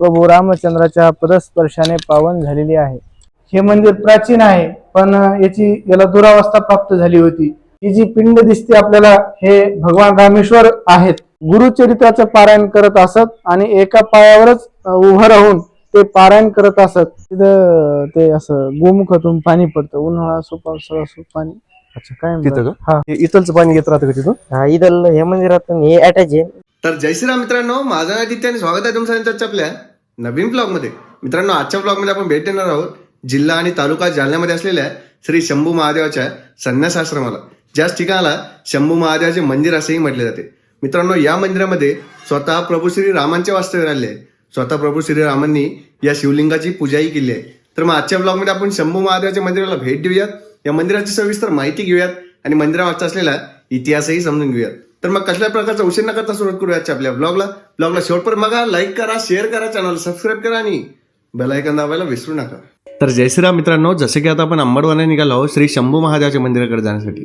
प्रभू रामचंद्राच्या पदस्पर्शाने पावन झालेली आहे. हे मंदिर प्राचीन आहे पण याची याला दुरावस्था प्राप्त झाली होती. ही जी पिंड दिसते आपल्याला हे भगवान रामेश्वर आहेत. गुरुचरित्राचं पारायण करत असत आणि एका पायावरच उभं राहून ते पारायण करत असत. तिथं ते असं गोमुखातून पाणी पडतं. उन्हाळा असो पावसाळा असो पाणी. अच्छा काय तिथं हा. इथलचं पाणी येत राहतं का तिथून हा इथं हे मंदिरातून हे अटॅच आहे. तर जय श्रीराम मित्रांनो माझं नाव आदित्य आणि स्वागत आहे तुमचं आपल्या. नवीन ब्लॉगमध्ये. मित्रांनो आजच्या ब्लॉगमध्ये आपण भेट देणार आहोत जिल्हा आणि तालुका जालन्यामध्ये असलेल्या श्री शंभू महादेवाच्या संन्यास आश्रमाला ज्याच ठिकाणाला शंभू महादेवाचे मंदिर असेही म्हटले जाते. मित्रांनो या मंदिरामध्ये स्वतः प्रभू श्री रामांचे वास्तव्य राहिले. आहे स्वतः प्रभू श्री रामांनी या शिवलिंगाची पूजाही केली आहे. तर मग आजच्या ब्लॉगमध्ये आपण शंभू महादेवाच्या मंदिराला भेट देऊयात. या मंदिराची सविस्तर माहिती घेऊयात आणि मंदिरावरचा असलेला इतिहासही समजून घेऊयात. तर मग कसल्या प्रकारचा उशीर न करता सुरुवात करूया आपल्या ब्लॉगला ब्लॉगला शेवटपर्यंत बघा लाईक करा शेअर करा चॅनल सबस्क्राईब करा आणि बेलायकन दाबायला विसरू नका. तर जय श्रीराम मित्रांनो जसे की आता आपण अंबडवाने निघालो आहोत श्री शंभू महादेवाच्या मंदिराकडे जाण्यासाठी.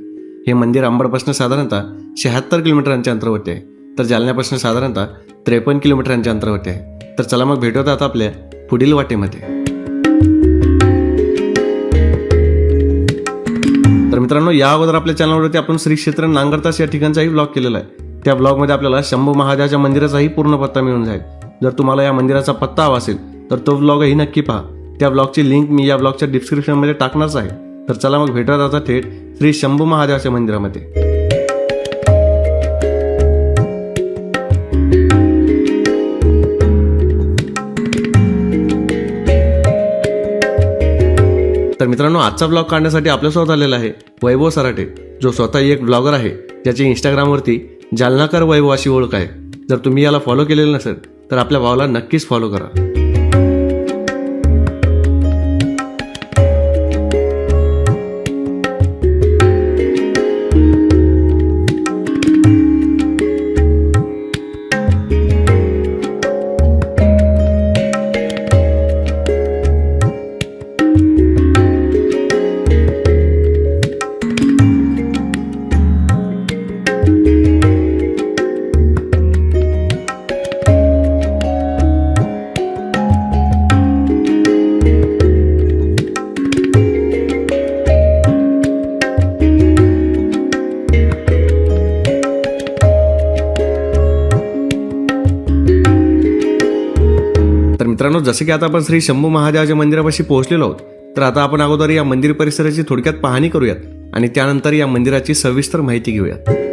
हे मंदिर अंबडपासून साधारणतः शहात्तर किलोमीटरांच्या अंतरावरती आहे. तर जालन्यापासून साधारणतः त्रेपन्न किलोमीटरांच्या अंतरावरती आहे. तर चला मग भेटूयात आता आपल्या पुढील वाटेमध्ये. तर मित्रांनो या अगोदर आपल्या चॅनलवरती आपण श्री क्षेत्र नांगरतास या ठिकाणचाही ब्लॉग केलेला आहे. त्या ब्लॉगमध्ये आपल्याला शंभू महादेवाच्या मंदिराचाही पूर्ण पत्ता मिळून जाईल. जर तुम्हाला या मंदिराचा पत्ता हवा असेल तर तो ब्लॉगही नक्की पहा. त्या ब्लॉगची लिंक मी या ब्लॉगच्या डिस्क्रिप्शनमध्ये टाकणारच आहे. तर चला मग भेटत आता थेट श्री शंभू महादेवाच्या मंदिरामध्ये. तर मित्रांनो आजचा ब्लॉग काढण्यासाठी आपल्यासोबत आलेला आहे वैभव सराटे जो स्वतः एक ब्लॉगर आहे ज्याची इंस्टाग्रामवरती जालनाकर वैभव अशी ओळख आहे. जर तुम्ही याला फॉलो केलेलं नसेल तर आपल्या भावाला नक्कीच फॉलो करा. तर मित्रांनो जसे की आता आपण श्री शंभू महादेवाच्या मंदिरापाशी पोहोचलेलो आहोत तर आता आपण अगोदर या मंदिर परिसराची थोडक्यात पाहणी करूयात आणि त्यानंतर या मंदिराची सविस्तर माहिती घेऊयात.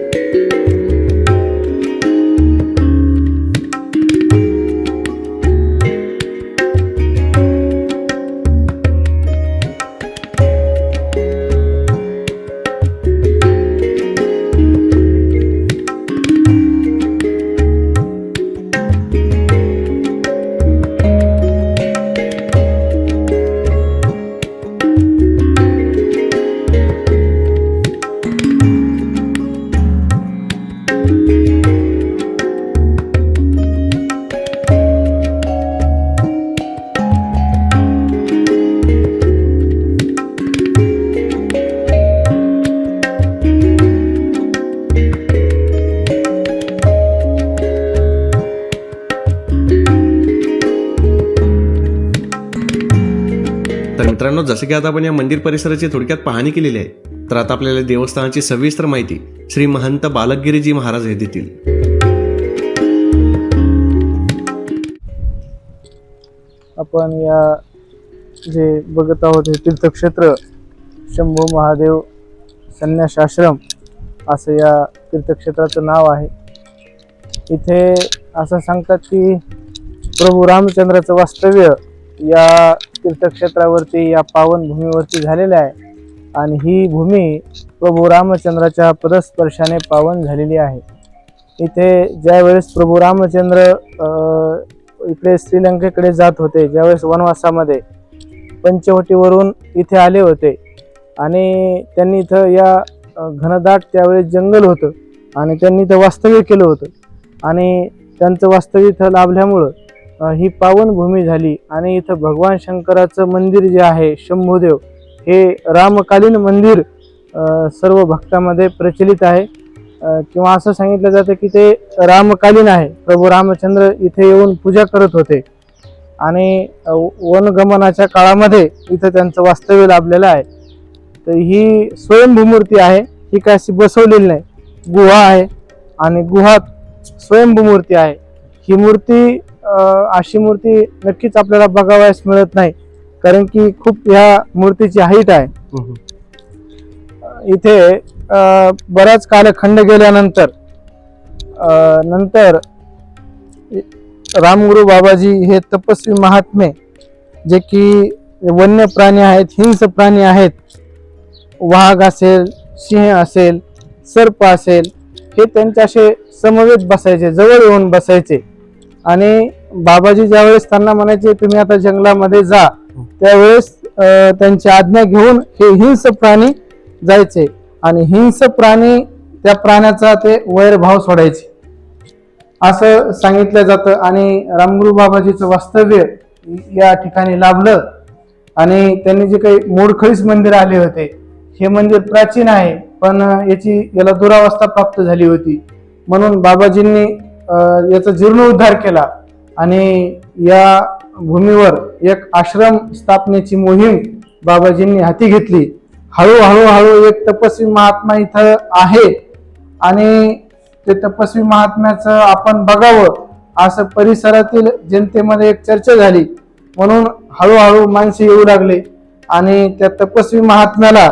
मित्रांनो जसं की आता आपण या मंदिर परिसराची थोडक्यात पाहणी केलेली आहे तर आता आपल्याला देवस्थानाची सविस्तर माहिती श्री महंत बालकगिरीजी महाराज हे देतील. आपण या जे बघत आहोत हे तीर्थक्षेत्र शंभू महादेव संन्यासाश्रम असं या तीर्थक्षेत्राचं नाव आहे. इथे असं सांगतात की प्रभू रामचंद्राचं वास्तव्य या तीर्थक्षेत्रावरती या पावन भूमीवरती झालेल्या आहे. आणि ही भूमी प्रभू रामचंद्राच्या पदस्पर्शाने पावन झालेली आहे. इथे ज्यावेळेस प्रभू रामचंद्र इकडे श्रीलंकेकडे जात होते ज्यावेळेस वनवासामध्ये पंचवटीवरून इथे आले होते. आणि त्यांनी इथं या घनदाट त्यावेळेस जंगल होतं. आणि त्यांनी इथं वास्तव्य केलं होतं. आणि त्यांचं वास्तव्य इथं लाभल्यामुळं ही पावनभूमी झाली आणि इथं भगवान शंकराचं मंदिर जे आहे शंभूदेव हे रामकालीन मंदिर सर्व भक्तामध्ये प्रचलित आहे. किंवा असं सांगितलं जातं की ते रामकालीन आहे. प्रभू रामचंद्र इथे येऊन पूजा करत होते. आणि वनगमनाच्या काळामध्ये इथं त्यांचं वास्तव्य लाभलेलं आहे. तर ही स्वयंभूमूर्ती आहे. ही काय अशी बसवलेली नाही. गुहा आहे आणि गुहात स्वयंभूमूर्ती आहे. ही मूर्ती अशी मूर्ती नक्कीच आपल्याला बघावयास मिळत नाही. कारण की खूप ह्या मूर्तीची हाईट आहे. इथे बराच कालखंड गेल्यानंतर नंतर रामगुरु बाबाजी हे तपस्वी महात्मे जे की वन्य प्राणी आहेत हिंस प्राणी आहेत वाघ असेल सिंह असेल सर्प असेल हे त्यांच्याशी समवेत बसायचे जवळ येऊन बसायचे. आणि बाबाजी ज्यावेळेस त्यांना म्हणायचे तुम्ही आता जंगलामध्ये जा. त्यावेळेस अ, त्यांची आज्ञा घेऊन हे हिंस प्राणी जायचे आणि हिंस प्राणी त्या प्राण्याचा ते वैरभाव सोडायचे. असं सांगितलं जातं आणि रामगुरू बाबाजीचं वास्तव्य या ठिकाणी लाभलं आणि त्यांनी जे काही मोडखळीस मंदिर आले होते हे मंदिर प्राचीन आहे पण याची याला दुरावस्था प्राप्त झाली होती. म्हणून बाबाजींनी याचा जीर्णोद्धार केला. आणि या भूमीवर एक आश्रम स्थापनेची मोहीम बाबाजींनी हाती घेतली. हळूहळू हळू एक तपस्वी महात्मा इथं आहे. आणि ते तपस्वी महात्म्याचं आपण बघावं असं परिसरातील जनतेमध्ये एक चर्चा झाली. म्हणून हळूहळू माणसे येऊ लागले आणि त्या तपस्वी महात्म्याला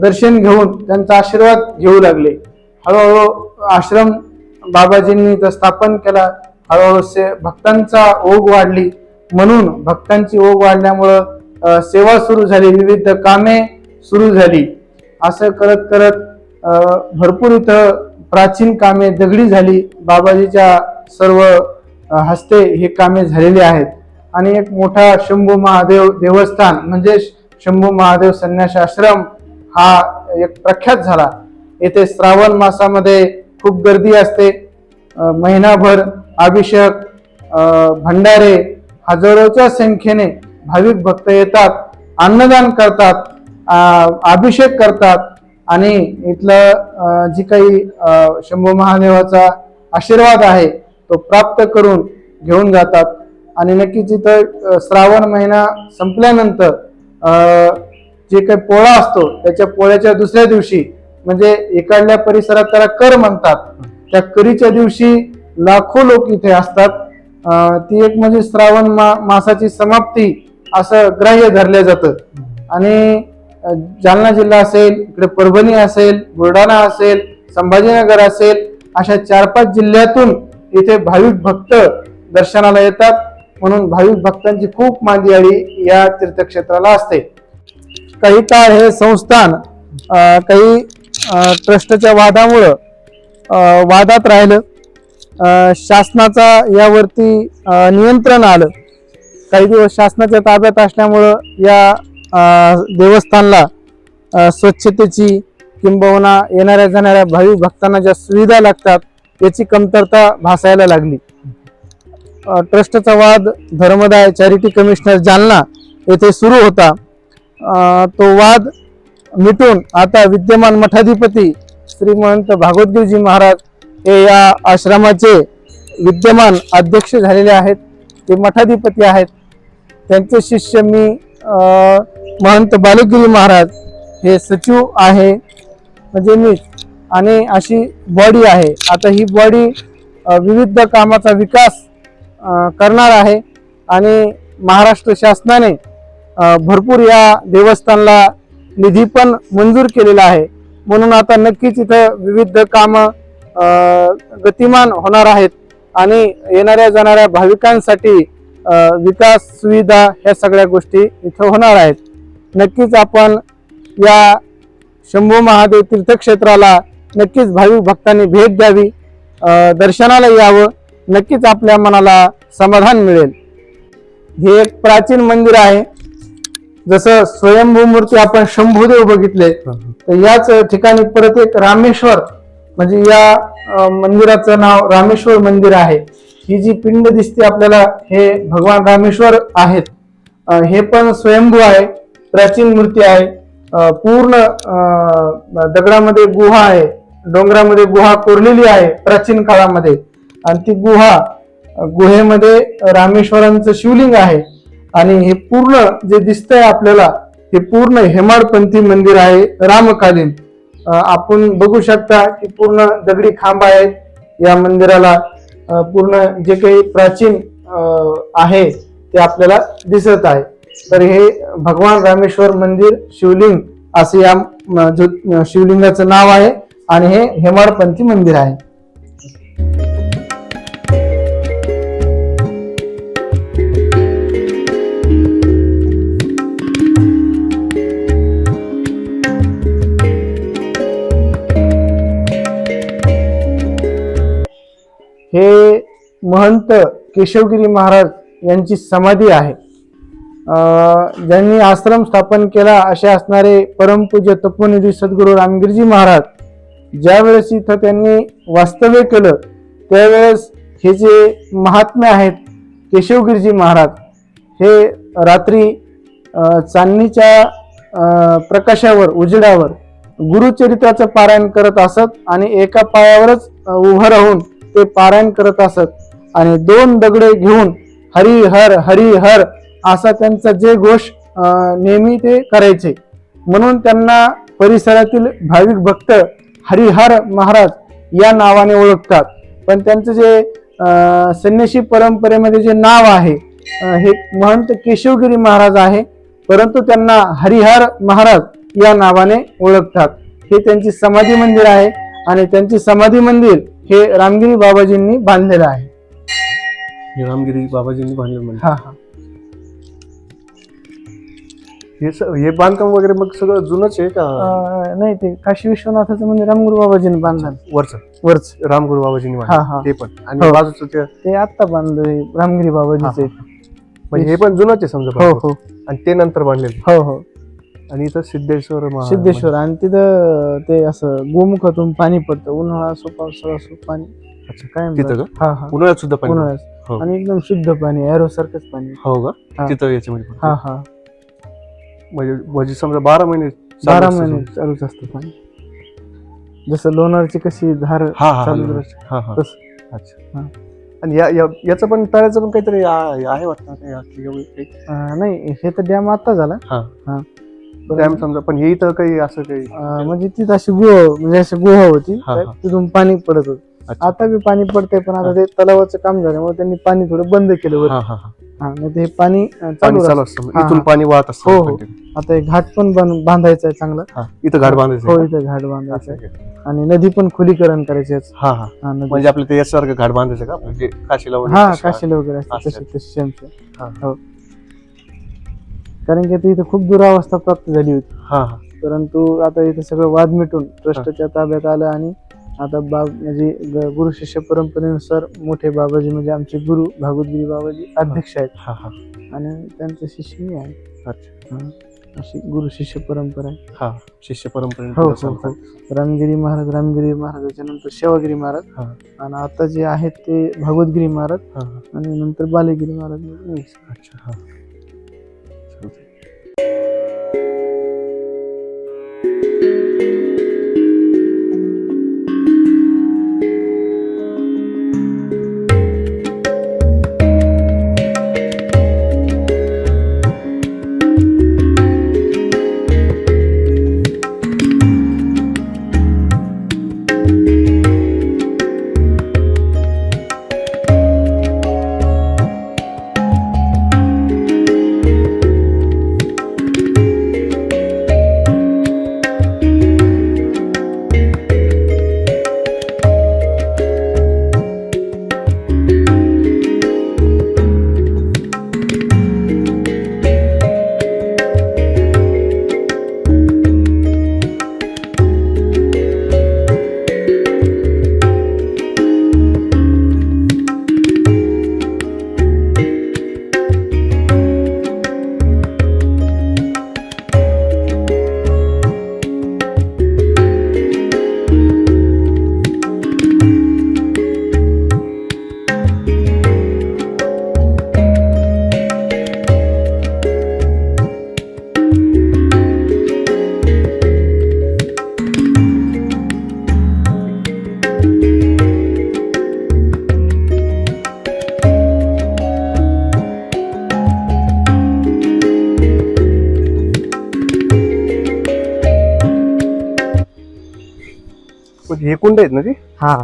दर्शन घेऊन त्यांचा आशीर्वाद घेऊ लागले. हळूहळू आश्रम बाबाजींनी इथं स्थापन केला. हळूहळू से भक्तांचा ओघ वाढली. म्हणून भक्तांची ओघ वाढल्यामुळं सेवा सुरू झाली. विविध कामे सुरू झाली. असं करत करत भरपूर इथं प्राचीन कामे दगडी झाली. बाबाजीच्या सर्व हस्ते हे कामे झालेली आहेत. आणि एक मोठा शंभू महादेव देवस्थान म्हणजे शंभू महादेव संन्यास आश्रम हा एक प्रख्यात झाला. येथे श्रावण मासामध्ये खूप गर्दी असते. महिनाभर अभिषेक भंडारे हजारोच्या संख्येने भाविक भक्त येतात अन्नदान करतात अभिषेक करतात आणि इथलं जी काही शंभू महादेवाचा आशीर्वाद आहे तो प्राप्त करून घेऊन जातात. आणि नक्कीच इथं श्रावण महिना संपल्यानंतर जे काही पोळा असतो त्याच्या पोळ्याच्या दुसऱ्या दिवशी म्हणजे इकडल्या परिसरात त्याला कर म्हणतात. त्या करीच्या दिवशी लाखो लोक इथे असतात. ती एक म्हणजे श्रावण मा मासाची समाप्ती असं ग्राह्य धरलं जातं. आणि जालना जिल्हा असेल इकडे परभणी असेल बुलढाणा असेल संभाजीनगर असेल अशा चार पाच जिल्ह्यातून इथे भाविक भक्त दर्शनाला येतात. म्हणून भाविक भक्तांची खूप मांदियाळी या तीर्थक्षेत्राला असते. काही काळ हे संस्थान काही ट्रस्टच्या वादामुळं वादात राहिलं. शासनाचा यावरती नियंत्रण आलं. काही दिवस शासनाच्या ताब्यात असल्यामुळं या देवस्थानला स्वच्छतेची किंबहुना येणाऱ्या जाणाऱ्या भाविक भक्तांना ज्या सुविधा लागतात याची कमतरता भासायला लागली. ट्रस्टचा वाद धर्मदाय चॅरिटी कमिशनर जालना येथे सुरू होता. तो वाद मिटून आता विद्यमान मठाधिपती श्रीमंत भागवतगिरीजी महाराज हे या आश्रमाचे विद्यमान अध्यक्ष झालेले आहेत. ते मठाधिपती आहेत. त्यांचे शिष्य मी महंत बालुगिरी महाराज हे सचिव आहे. म्हणजे मी आणि अशी बॉडी आहे. आता ही बॉडी विविध कामाचा विकास करणार आहे. आणि महाराष्ट्र शासनाने भरपूर या देवस्थानला निधी पण मंजूर केलेला आहे. म्हणून आता नक्कीच इथं विविध कामं गतिमान होणार आहेत आणि येणाऱ्या जाणाऱ्या भाविकांसाठी विकास सुविधा ह्या सगळ्या गोष्टी इथं होणार आहेत. नक्कीच आपण या शंभू महादेव तीर्थक्षेत्राला नक्कीच भाविक भक्तांनी भेट द्यावी दर्शनाला यावं नक्कीच आपल्या मनाला समाधान मिळेल. हे एक प्राचीन मंदिर आहे. जसं स्वयंभू मूर्ती आपण शंभूदेव बघितले तर याच ठिकाणी परत एक रामेश्वर म्हणजे या मंदिराचं नाव रामेश्वर मंदिर आहे. ही जी पिंड दिसते आपल्याला हे भगवान रामेश्वर आहेत. हे पण स्वयंभू आहे प्राचीन मूर्ती आहे. पूर्ण दगडामध्ये गुहा आहे डोंगरामध्ये गुहा कोरलेली आहे प्राचीन काळामध्ये. आणि ती गुहा गुहेमध्ये रामेश्वरांचं शिवलिंग आहे. आणि हे पूर्ण जे दिसतंय आपल्याला हे पूर्ण हेमाडपंथी मंदिर आहे रामकालीन. आपण बघू शकता की पूर्ण दगडी खांब आहेत या मंदिराला. पूर्ण जे काही प्राचीन आहे ते आपल्याला दिसत आहे. तर हे भगवान रामेश्वर मंदिर शिवलिंग असे या जो शिवलिंगाचं नाव आहे आणि हे हेमाडपंथी मंदिर आहे. हे महंत केशवगिरी महाराज यांची समाधी आहे. ज्यांनी आश्रम स्थापन केला असे असणारे परमपूज्य तत्वनिधी सद्गुरू रामगिरजी महाराज ज्यावेळेस इथं त्यांनी वास्तव्य केलं त्यावेळेस हे जे महात्मे आहेत केशवगिरीजी महाराज हे रात्री चांदणीच्या प्रकाशावर उजेडावर गुरुचरित्राचं पारायण करत असत आणि एका पायावरच उभं राहून ते पारायण करत असत. आणि दोन दगडे घेऊन हरी हर हरी हर असा त्यांचा जे घोष नेहमी ते करायचे. म्हणून त्यांना परिसरातील भाविक भक्त हरिहर महाराज या नावाने ओळखतात. पण त्यांचं जे अं, संन्यासी परंपरेमध्ये जे नाव आहे हे महंत केशवगिरी महाराज आहे परंतु त्यांना हरिहर महाराज या नावाने ओळखतात. हे त्यांची समाधी मंदिर आहे आणि त्यांची समाधी मंदिर हे रामगिरी बाबाजींनी बांधलेलं आहे. हे रामगिरी बाबाजींनी बांधलं म्हणजे. हा हा. हे स- हे बांधकाम वगैरे मग सगळं जुनच आहे का? अं, नाही ते काशी विश्वनाथाचं मंदिर रामगुरू बाबाजींनी बांधलं. वरच. वरच. रामगुरू बाबाजींनी हा, हा. बांधलं ते पण. आणि हो. बाजूचं ते ते आत्ता बांधलं रामगिरी बाबाजीचे म्हणजे हे. पण जुनच आहे समजा हो बांधकाम. हो. आणि ते नंतर बांधलेलं हो हो. आणि इथं सिद्धेश्वर महा- सिद्धेश्वर आणि तिथं ते असं गोमुखातून पाणी पडतं उन्हाळा असो पावसाळा असो पाणी अच्छा. काय तिथं हा हा उन्हाळ्यात सुद्धा पाणी उन्हाळ्यात हो. आणि एकदम शुद्ध पाणी एरो सारखंच पाणी हो का हा. तिथं याच्यामध्ये पण. हा हा म्हणजे म्हणजे समजा बारा महिने चालू बारा असतं महिने समजा. चालूच असतं पाणी जसं लोणारची कशी धार हा हा, हा चालू हा राहते. हा हा तसं. अच्छा हा. आणि या या- याचं पण तळ्याचं पण काहीतरी आ- आहे वाटतं ना, या- एवढं काही. अं, नाही हे तर डॅम आता झाला हा. हा डॅम समजा पण हे इथं काही असं काही अं, म्हणजे तिथं अशी गुहा म्हणजे अशी गुहा होती हा, हा. तिथून पाणी पडत होतं अच्छा. आता बी पाणी पडतंय पण आता ते तलावाचं काम झाल्यामुळे त्यांनी पाणी थोडं बंद केलं हा हा हा हा नाही ते हे पाणी अं, पाणी चालू चालू राहतं. असतं हा, इथून हा. पाणी वाहत असतं हो, हो. continue. आता एक घाट पण बांध- बांधायचा आहे चांगला हा इथं घाट बांधायचं हो इथं घाट बांधायचा का? आहे आहे. आणि नदी पण खुलीकरण करायची आहे. हा हा हा नदी म्हणजे आपलं ते घाट बांधायचं का आपलं जे काशीला वगैरे हा तसं काशीला वगैरे असते असं. हा. हो कारण की आता इथं खूप दुरावस्था प्राप्त झाली होती. हा हा. परंतु आता इथं सगळं वाद मिटून ट्रस्टच्या ताब्यात आलं आणि आता बाब म्हणजे ग- गुरु शिष्य परंपरेनुसार मोठे बाबाजी म्हणजे आमचे गुरु भागवतगिरी बाबाजी अध्यक्ष आहेत. हा हा. आणि त्यांचे शिष्य मी आहे. अच्छा. अशी गुरु शिष्य परंपरा आहे. हा शिष्य परंपरे हो हो हो. रामगिरी महाराज रामगिरी महाराजाच्या नंतर शेवागिरी महाराज हा. आणि आता जे आहेत ते भागवतगिरी महाराज हा आणि नंतर बालेगिरी महाराज. मी. अच्छा हा. thank you हे कुंड आहेत ना ते हा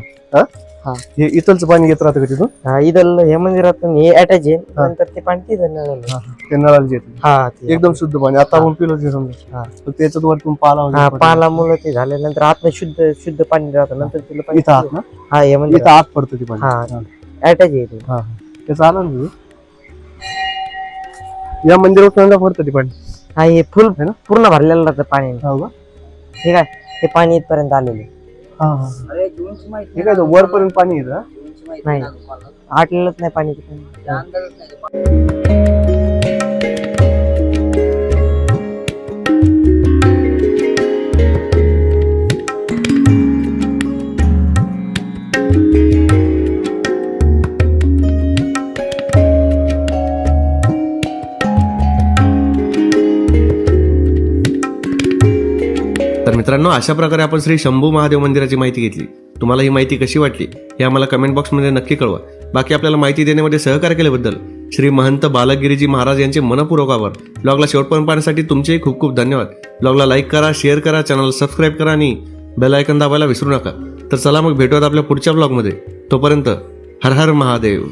हे इथलचं पाणी येत राहतं का तिथून हा इथं हे मंदिरातून हे अटॅच आहे नंतर ते पाणी तिथं नळाला. ते नळाला जे येतं. हा ते एकदम शुद्ध पाणी आता आपण पिलो ते समजा हा. तर त्याच्यात वरतून पाला वगैरे हा पडतो. पालामुळे ते झाल्यानंतर आत शुद्ध शुद्ध पाणी राहतं नंतर तिला पाणी इथं आत ना हा हे म्हणजे इथं आत पडतं ते पाणी हा. हा. अटॅच आहे ते. हा त्याचं आलं ना तुझं? या मंदिरात पहिल्यांदा पडतं ते पाणी हा हे फुल है? पूर्ण भरलेलं राहतं पाणी हो ठीक आहे हे पाणी इथपर्यंत आलेलं आहे. हा हा. हे काय वरपर्यंत पाणी येतं? हा? नाही. आटलेलंच नाही पाणी तिथे. तर मित्रांनो अशा प्रकारे आपण श्री शंभू महादेव मंदिराची माहिती घेतली. तुम्हाला ही माहिती कशी वाटली हे आम्हाला कमेंट बॉक्समध्ये नक्की कळवा. बाकी आपल्याला माहिती देण्यामध्ये सहकार्य केल्याबद्दल श्री महंत बालगिरीजी महाराज यांचे मनपूर्वक आभार. ब्लॉगला शेवटपर्यंत पाहण्यासाठी तुमचेही खूप खूप धन्यवाद. ब्लॉगला लाईक करा शेअर करा चॅनलला सबस्क्राईब करा आणि बेल आयकन दाबायला विसरू नका. तर चला मग भेटूयात आपल्या पुढच्या ब्लॉगमध्ये. तोपर्यंत हर हर महादेव.